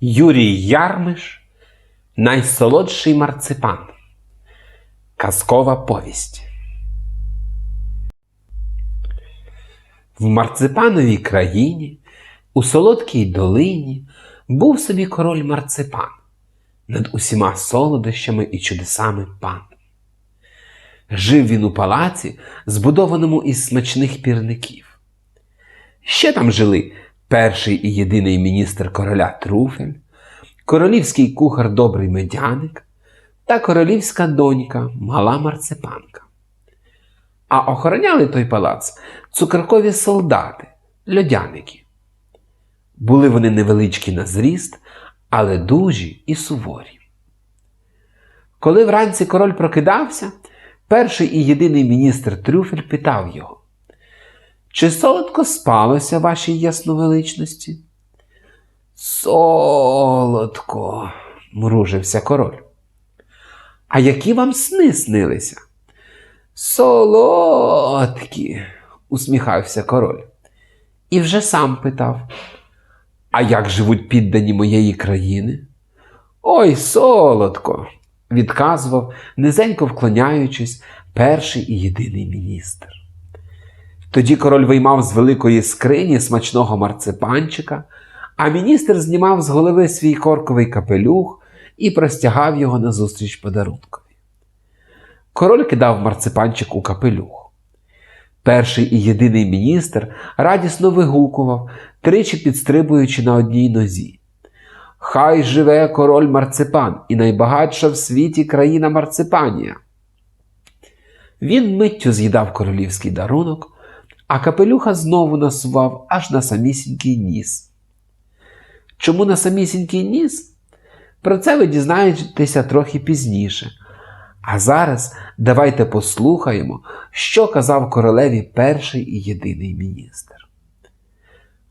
Юрій Ярмиш Найсолодший марципан. Казкова повість. В марципановій країні, у солодкій долині, був собі король марципан, над усіма солодощами і чудесами пан. Жив він у палаці, збудованому із смачних пірників. Ще там жили перший і єдиний міністр короля Труфель, королівський кухар добрий медяник та королівська донька мала марципанка. А охороняли той палац цукеркові солдати, льодяники. Були вони невеличкі на зріст, але дужі і суворі. Коли вранці король прокидався, перший і єдиний міністр Трюфель питав його, чи солодко спалося вашій ясновеличності? Солодко, мружився король. А які вам сни снилися? Солодкі, усміхався король. І вже сам питав: А як живуть піддані моєї країни? Ой, солодко, відказував, низенько вклоняючись, перший і єдиний міністр. Тоді король виймав з великої скрині смачного марципанчика, а міністр знімав з голови свій корковий капелюх і простягав його назустріч подарункові. Король кидав марципанчик у капелюх. Перший і єдиний міністр радісно вигукував, тричі підстрибуючи на одній нозі. Хай живе король марципан і найбагатша в світі країна Марципанія. Він миттю з'їдав королівський дарунок, а капелюха знову насував аж на самісінький ніс. Чому на самісінький ніс? Про це ви дізнаєтеся трохи пізніше. А зараз давайте послухаємо, що казав королеві перший і єдиний міністр.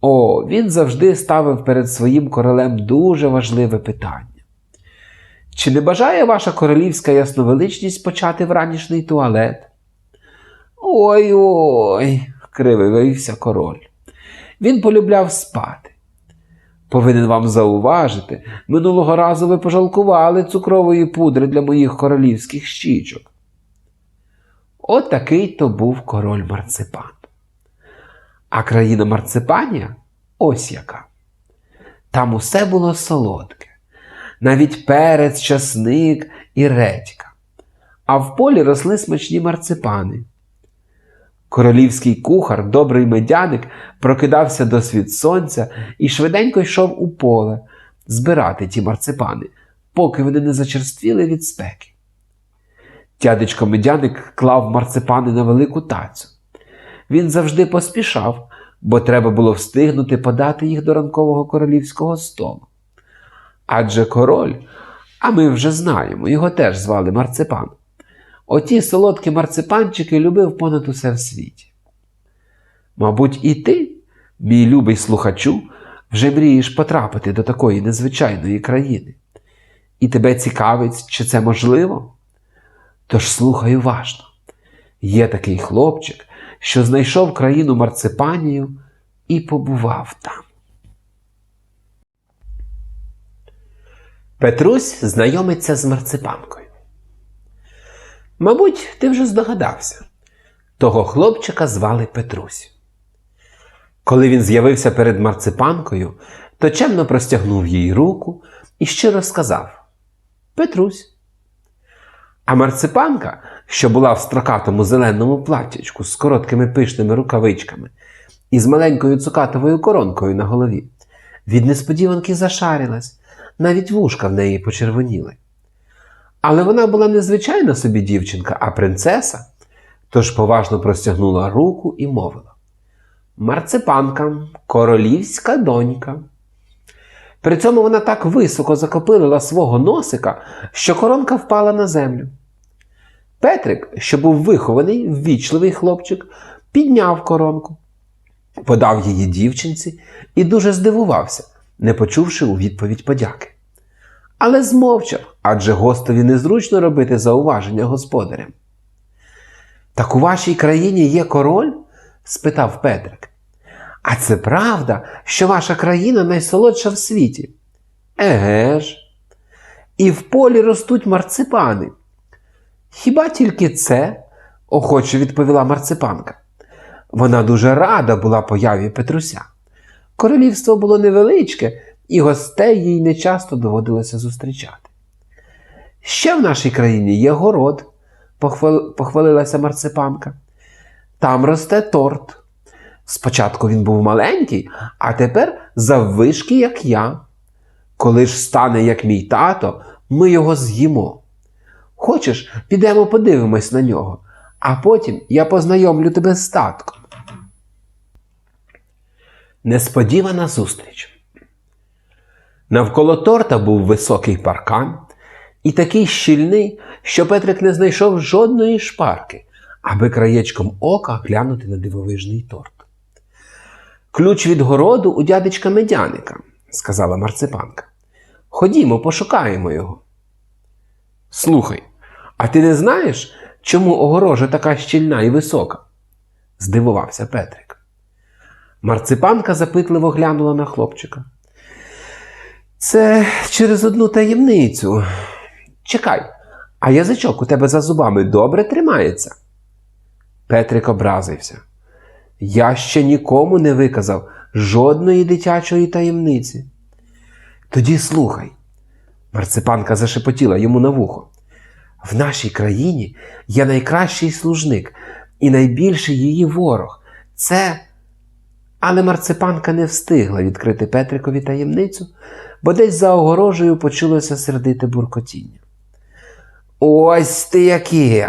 О, він завжди ставив перед своїм королем дуже важливе питання. Чи не бажає ваша королівська ясновеличність почати вранішній туалет? Ой ой, крививився король. Він полюбляв спати. Повинен вам зауважити, минулого разу ви пожалкували цукрової пудри для моїх королівських щічок. От такий то був король марципан. А країна марципанія ось яка. Там усе було солодке, навіть перець, часник і редька, а в полі росли смачні марципани. Королівський кухар, добрий медяник, прокидався до світ сонця і швиденько йшов у поле збирати ті марципани, поки вони не зачерствіли від спеки. Дядечко медяник клав марципани на велику тацю. Він завжди поспішав, бо треба було встигнути подати їх до ранкового королівського столу. Адже король, а ми вже знаємо, його теж звали марципан. Оті солодкі марципанчики любив понад усе в світі. Мабуть, і ти, мій любий слухачу, вже мрієш потрапити до такої незвичайної країни. І тебе цікавить, чи це можливо? Тож слухай уважно. Є такий хлопчик, що знайшов країну марципанію і побував там. Петрусь знайомиться з марципанкою. Мабуть, ти вже здогадався. Того хлопчика звали Петрусь. Коли він з'явився перед марципанкою, то чемно простягнув їй руку і щиро сказав Петрусь. А марципанка, що була в строкатому зеленому платтячку з короткими пишними рукавичками і з маленькою цукатовою коронкою на голові, від несподіванки зашарилась, навіть вушка в неї почервоніли. Але вона була не звичайна собі дівчинка, а принцеса, тож поважно простягнула руку і мовила Марципанка, королівська донька. При цьому вона так високо закопилила свого носика, що коронка впала на землю. Петрик, що був вихований, ввічливий хлопчик, підняв коронку, подав її дівчинці і дуже здивувався, не почувши у відповідь подяки. Але змовчав, адже гостові незручно робити зауваження господарям. Так у вашій країні є король? спитав Петрик. А це правда, що ваша країна найсолодша в світі? Еге ж. І в полі ростуть марципани. Хіба тільки це? охоче відповіла марципанка. Вона дуже рада була появі Петруся. Королівство було невеличке, і гостей їй нечасто доводилося зустрічати. Ще в нашій країні є город, похвалилася марципанка. Там росте торт. Спочатку він був маленький, а тепер заввишки, як я. Коли ж стане, як мій тато, ми його з'їмо. Хочеш, підемо подивимось на нього, а потім я познайомлю тебе з татком. Несподівана зустріч. Навколо торта був високий паркан і такий щільний, що Петрик не знайшов жодної шпарки, аби краєчком ока глянути на дивовижний торт. Ключ від городу у дядечка медяника, сказала марципанка. Ходімо, пошукаємо його. Слухай, а ти не знаєш, чому огорожа така щільна і висока? здивувався Петрик. Марципанка запитливо глянула на хлопчика. Це через одну таємницю. Чекай, а язичок у тебе за зубами добре тримається? Петрик образився. Я ще нікому не виказав жодної дитячої таємниці. Тоді слухай. Марципанка зашепотіла йому на вухо. В нашій країні є найкращий служник і найбільший її ворог. Це. Але марципанка не встигла відкрити Петрикові таємницю, бо десь за огорожею почулося сердите буркотіння. Ось ти який!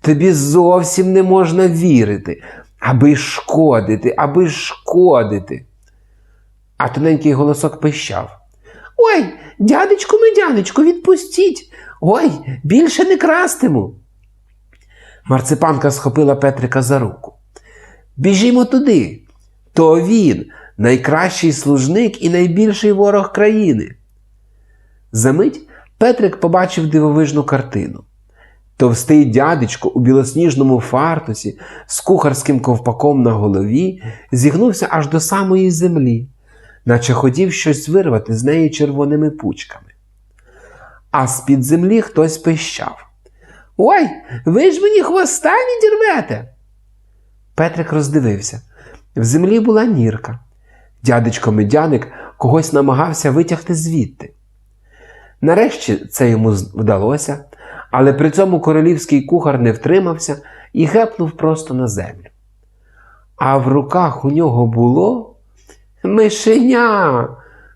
Тобі зовсім не можна вірити, аби шкодити, аби шкодити. А тоненький голосок пищав. Ой, дядечку медянечку, відпустіть. Ой, більше не крастиму. Марципанка схопила Петрика за руку. Біжімо туди. То він найкращий служник і найбільший ворог країни. Замить Петрик побачив дивовижну картину. Товстий дядечко у білосніжному фартусі з кухарським ковпаком на голові зігнувся аж до самої землі, наче хотів щось вирвати з неї червоними пучками. А з-під землі хтось пищав. Ой, ви ж мені хвоста відірвете. Петрик роздивився. В землі була нірка. Дядечко медяник когось намагався витягти звідти. Нарешті це йому вдалося, але при цьому королівський кухар не втримався і гепнув просто на землю. А в руках у нього було мишеня.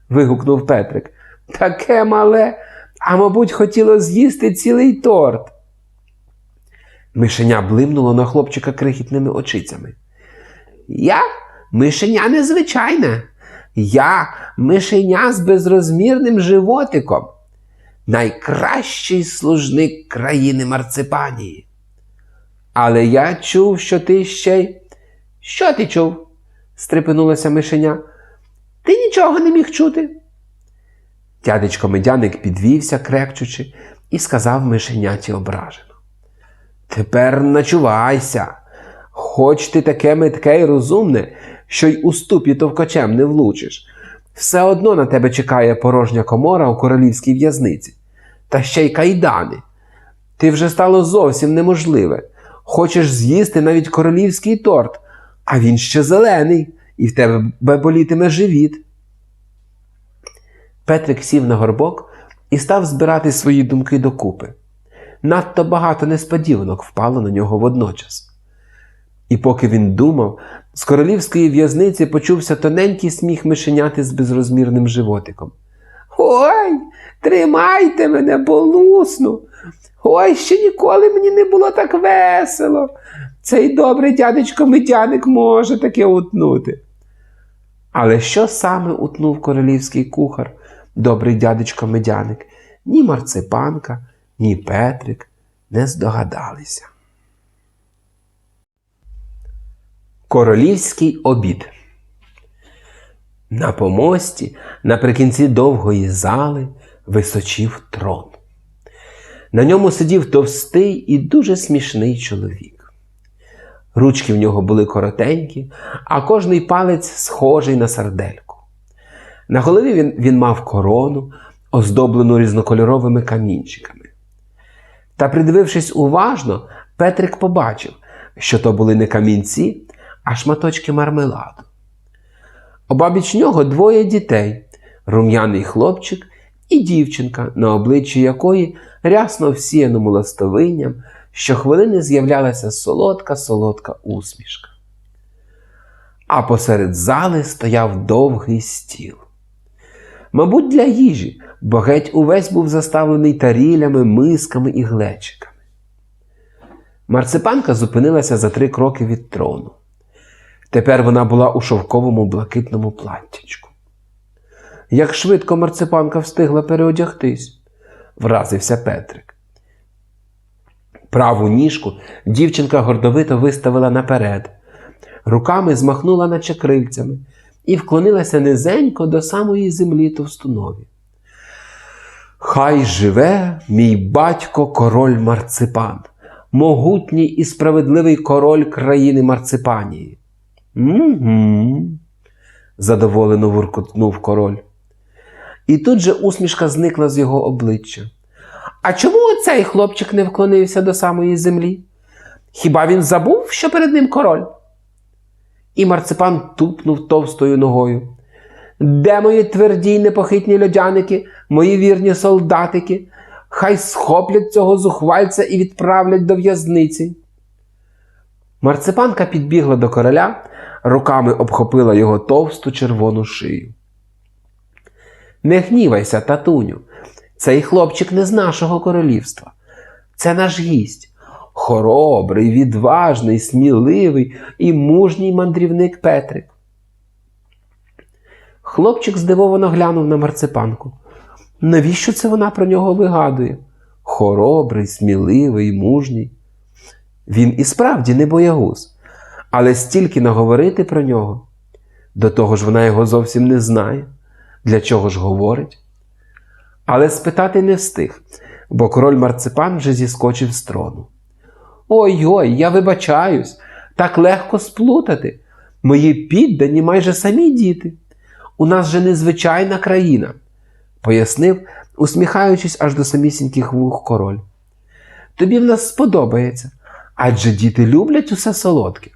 вигукнув Петрик. Таке мале, а мабуть, хотіло з'їсти цілий торт. Мишеня блимнуло на хлопчика крихітними очицями. Я мишеня незвичайне. Я мишеня з безрозмірним животиком. Найкращий служник країни Марципанії. Але я чув, що ти ще й. Що ти чув? стрепенулася мишеня. Ти нічого не міг чути. Дядечко медяник підвівся, крекчучи, і сказав мишеняті ображено. Тепер начувайся, хоч ти таке метке й розумне, що й у ступі товкачем не влучиш. Все одно на тебе чекає порожня комора у королівській в'язниці, та ще й кайдани. Ти вже стало зовсім неможливе. Хочеш з'їсти навіть королівський торт, а він ще зелений, і в тебе болітиме живіт. Петрик сів на горбок і став збирати свої думки докупи. Надто багато несподіванок впало на нього водночас. І поки він думав, з королівської в'язниці почувся тоненький сміх мишеняти з безрозмірним животиком. Ой, тримайте мене, болусну! Ой, ще ніколи мені не було так весело. Цей добрий дядечко Митяник може таке утнути. Але що саме утнув королівський кухар, добрий дядечко медяник? Ні марципанка, ні Петрик не здогадалися. Королівський обід. На помості наприкінці довгої зали височів трон. На ньому сидів товстий і дуже смішний чоловік. Ручки в нього були коротенькі, а кожний палець схожий на сардельку. На голові він, він мав корону, оздоблену різнокольоровими камінчиками. Та, придивившись уважно, Петрик побачив, що то були не камінці, а шматочки мармеладу. Обабіч нього двоє дітей рум'яний хлопчик і дівчинка, на обличчі якої рясно всіяному ластовинням щохвилини з'являлася солодка солодка усмішка. А посеред зали стояв довгий стіл. Мабуть, для їжі, бо геть увесь був заставлений тарілями, мисками і глечиками. Марципанка зупинилася за три кроки від трону. Тепер вона була у шовковому блакитному платтячку. Як швидко марципанка встигла переодягтись, вразився Петрик. Праву ніжку дівчинка гордовито виставила наперед, руками змахнула наче крильцями і вклонилася низенько до самої землі товстунові. Хай живе мій батько король марципан, могутній і справедливий король країни Марципанії. Угу. задоволено вуркотнув король. І тут же усмішка зникла з його обличчя. А чому оцей хлопчик не вклонився до самої землі? Хіба він забув, що перед ним король? І марципан тупнув товстою ногою. Де мої тверді й непохитні льодяники, мої вірні солдатики? Хай схоплять цього зухвальця і відправлять до в'язниці. Марципанка підбігла до короля, руками обхопила його товсту червону шию. Не гнівайся, татуню, цей хлопчик не з нашого королівства. Це наш гість, хоробрий, відважний, сміливий і мужній мандрівник Петрик. Хлопчик здивовано глянув на марципанку. Навіщо це вона про нього вигадує? Хоробрий, сміливий, мужній. Він і справді не боягуз, але стільки наговорити про нього. До того ж вона його зовсім не знає, для чого ж говорить. Але спитати не встиг, бо король марципан вже зіскочив з трону. Ой ой, я вибачаюсь, так легко сплутати. Мої піддані майже самі діти. У нас же незвичайна країна, пояснив, усміхаючись аж до самісіньких вух король. Тобі в нас сподобається, адже діти люблять усе солодке.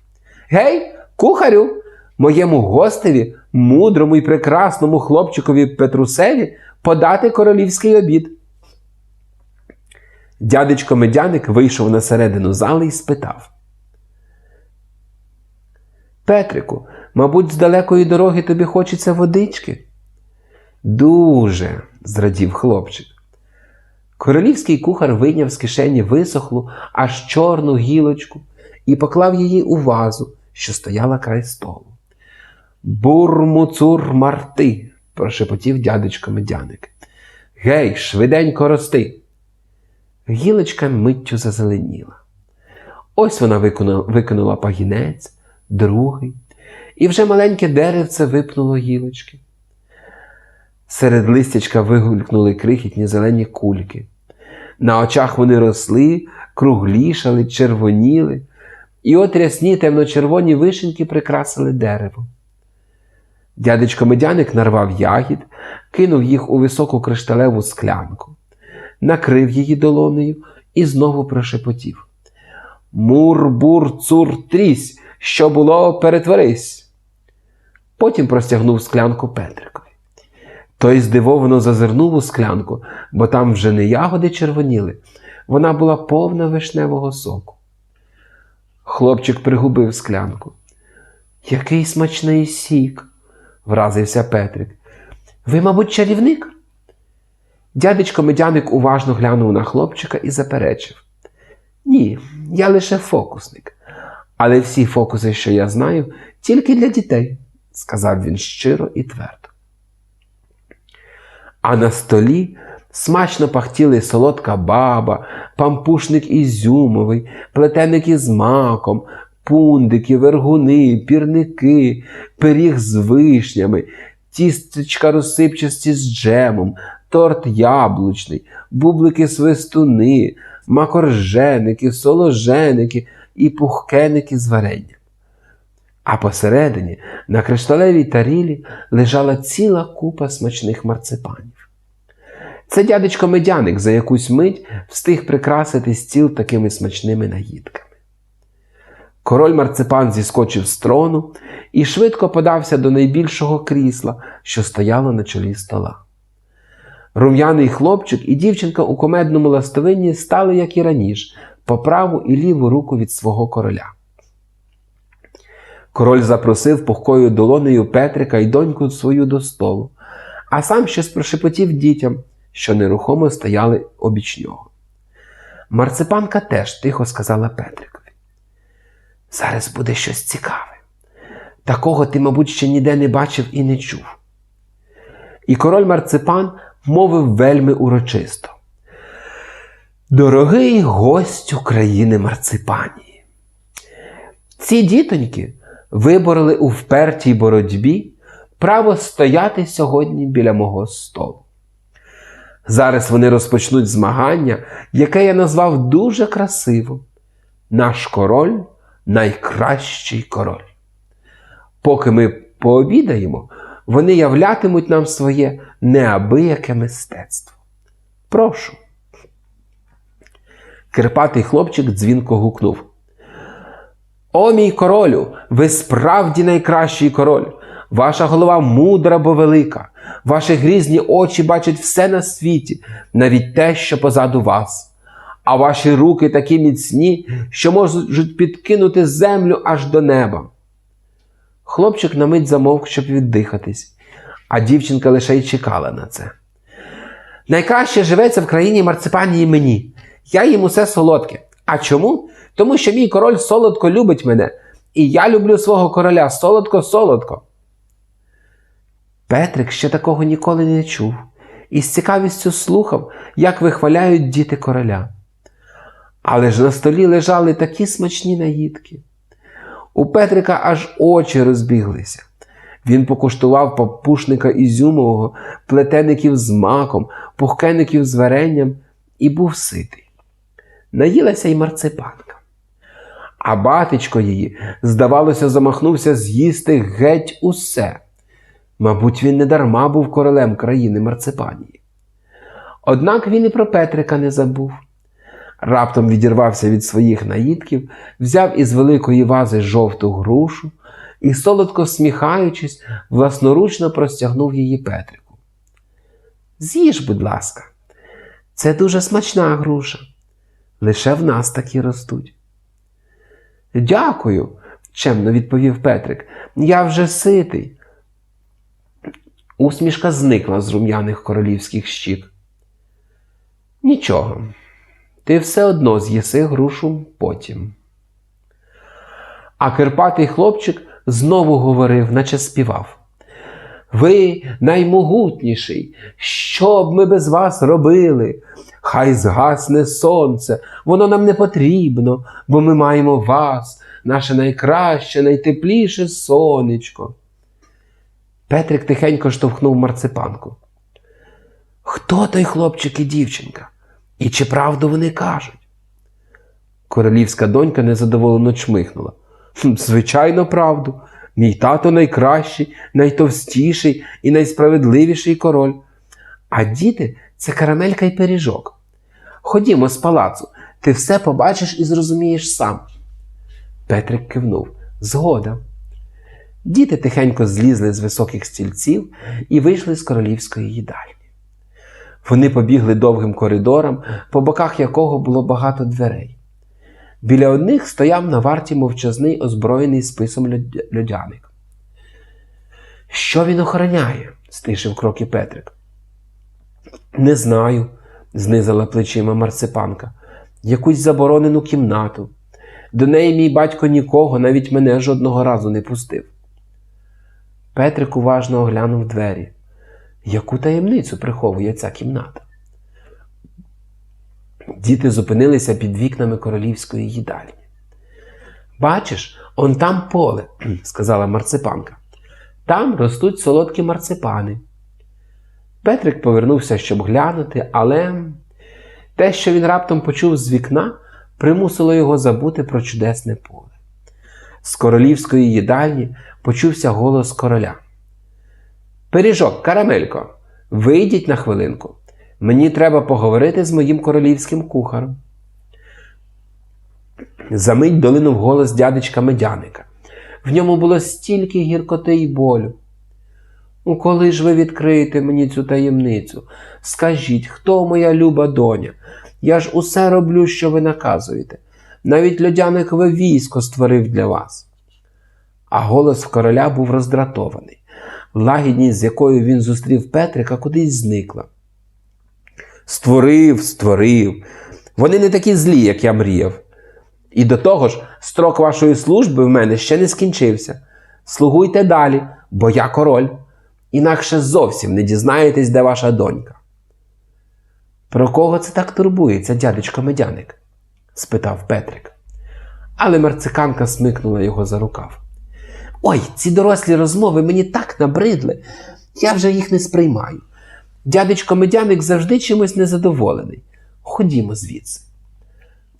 Гей, кухарю, моєму гостеві, мудрому і прекрасному хлопчикові Петрусеві подати королівський обід. Дядечко медяник вийшов на середину зали і спитав. Петрику, мабуть, з далекої дороги тобі хочеться водички? Дуже, зрадів хлопчик. Королівський кухар вийняв з кишені висохлу, аж чорну гілочку і поклав її у вазу, що стояла край столу. Бурмуцур марти, прошепотів дядечко медяник. Гей, швиденько рости. Гілочка миттю зазеленіла. Ось вона виконала, пагінець, другий, і вже маленьке деревце випнуло гілочки. Серед листячка вигулькнули крихітні зелені кульки. На очах вони росли, круглішали, червоніли, і от рясні темно-червоні вишеньки прикрасили дерево. Дядечко медяник нарвав ягід, кинув їх у високу кришталеву склянку, накрив її долонею і знову прошепотів. Мур-бур, цур, трісь, що було, перетворись. Потім простягнув склянку Петрикові. Той здивовано зазирнув у склянку, бо там вже не ягоди червоніли, вона була повна вишневого соку. Хлопчик пригубив склянку. Який смачний сік, вразився Петрик. Ви, мабуть, чарівник? Дядечко медяник уважно глянув на хлопчика і заперечив. Ні, я лише фокусник. Але всі фокуси, що я знаю, тільки для дітей, сказав він щиро і твердо. А на столі смачно пахтіли солодка баба, пампушник ізюмовий, плетеник із маком, пундики, вергуни, пірники, пиріг з вишнями, тістечка розсипчасті з джемом, торт яблучний, бублики свистуни, макорженики, соложеники і пухкеники з варенням. а посередині на кришталевій тарілі лежала ціла купа смачних марципанів. Це дядечко медяник за якусь мить встиг прикрасити стіл такими смачними наїдками. Король марципан зіскочив з трону і швидко подався до найбільшого крісла, що стояло на чолі стола. Рум'яний хлопчик і дівчинка у комедному ластовинні стали, як і раніше, по праву і ліву руку від свого короля. Король запросив пухкою долонею Петрика і доньку свою до столу, а сам щось прошепотів дітям, що нерухомо стояли обіч нього. Марципанка теж тихо сказала Петрикові. Зараз буде щось цікаве. Такого ти, мабуть, ще ніде не бачив і не чув. І король Марципан мовив вельми урочисто. Дорогий гость України Марципанії. Ці дітоньки вибороли у впертій боротьбі право стояти сьогодні біля мого столу. Зараз вони розпочнуть змагання, яке я назвав дуже красиво. Наш король найкращий король. Поки ми пообідаємо, вони являтимуть нам своє неабияке мистецтво. Прошу. Кирпатий хлопчик дзвінко гукнув. О, мій королю, ви справді найкращий король. Ваша голова мудра бо велика. Ваші грізні очі бачать все на світі, навіть те, що позаду вас. А ваші руки такі міцні, що можуть підкинути землю аж до неба. Хлопчик на мить замовк, щоб віддихатись, а дівчинка лише й чекала на це. Найкраще живеться в країні марципанії мені. Я їм усе солодке. А чому? Тому що мій король солодко любить мене, і я люблю свого короля солодко-солодко. Петрик ще такого ніколи не чув і з цікавістю слухав, як вихваляють діти короля. Але ж на столі лежали такі смачні наїдки. У Петрика аж очі розбіглися. Він покуштував папушника ізюмового, плетеників з маком, пухкеників з варенням і був ситий. Наїлася й марципанка. А батечко її, здавалося, замахнувся з'їсти геть усе. Мабуть, він не дарма був королем країни марципанії. Однак він і про Петрика не забув. Раптом відірвався від своїх наїдків, взяв із великої вази жовту грушу і, солодко всміхаючись, власноручно простягнув її Петрику. З'їж, будь ласка, це дуже смачна груша. Лише в нас такі ростуть. Дякую, чемно відповів Петрик. Я вже ситий. Усмішка зникла з рум'яних королівських щік. Нічого, ти все одно з'їси грушу потім. А Кирпатий хлопчик знову говорив, наче співав. Ви наймогутніший, що б ми без вас робили? Хай згасне сонце, воно нам не потрібно, бо ми маємо вас, наше найкраще, найтепліше сонечко. Петрик тихенько штовхнув марципанку. Хто той хлопчик і дівчинка? І чи правду вони кажуть? Королівська донька незадоволено чмихнула. Звичайно, правду. Мій тато найкращий, найтовстіший і найсправедливіший король. А діти це карамелька й пиріжок. Ходімо з палацу, ти все побачиш і зрозумієш сам. Петрик кивнув. Згода. Діти тихенько злізли з високих стільців і вийшли з королівської їдальні. Вони побігли довгим коридором, по боках якого було багато дверей. Біля одних стояв на варті мовчазний озброєний списом льод- льодяник. Що він охороняє? стишив кроки Петрик. Не знаю, знизала плечима марципанка. Якусь заборонену кімнату. До неї мій батько нікого, навіть мене жодного разу не пустив. Петрик уважно оглянув двері. Яку таємницю приховує ця кімната? Діти зупинилися під вікнами королівської їдальні. Бачиш, он там поле, сказала марципанка. Там ростуть солодкі марципани. Петрик повернувся, щоб глянути, але те, що він раптом почув з вікна, примусило його забути про чудесне поле. З королівської їдальні почувся голос короля. Пиріжок, карамелько, вийдіть на хвилинку. Мені треба поговорити з моїм королівським кухарем. Замить долинув голос дядечка медяника. В ньому було стільки гіркоти й болю. Ну, коли ж ви відкриєте мені цю таємницю? Скажіть, хто моя люба доня? Я ж усе роблю, що ви наказуєте. Навіть льодяникове військо створив для вас. А голос короля був роздратований. Лагідність, з якою він зустрів Петрика, кудись зникла. Створив, створив. Вони не такі злі, як я мріяв. І до того ж, строк вашої служби в мене ще не скінчився. Слугуйте далі, бо я король. Інакше зовсім не дізнаєтесь, де ваша донька. Про кого це так турбується, дядечко медяник? Спитав Петрик. Але марциканка смикнула його за рукав. Ой, ці дорослі розмови мені так набридли, я вже їх не сприймаю. Дядечко медяник завжди чимось незадоволений. Ходімо звідси.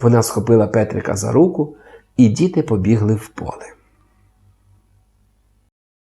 Вона схопила Петрика за руку, і діти побігли в поле.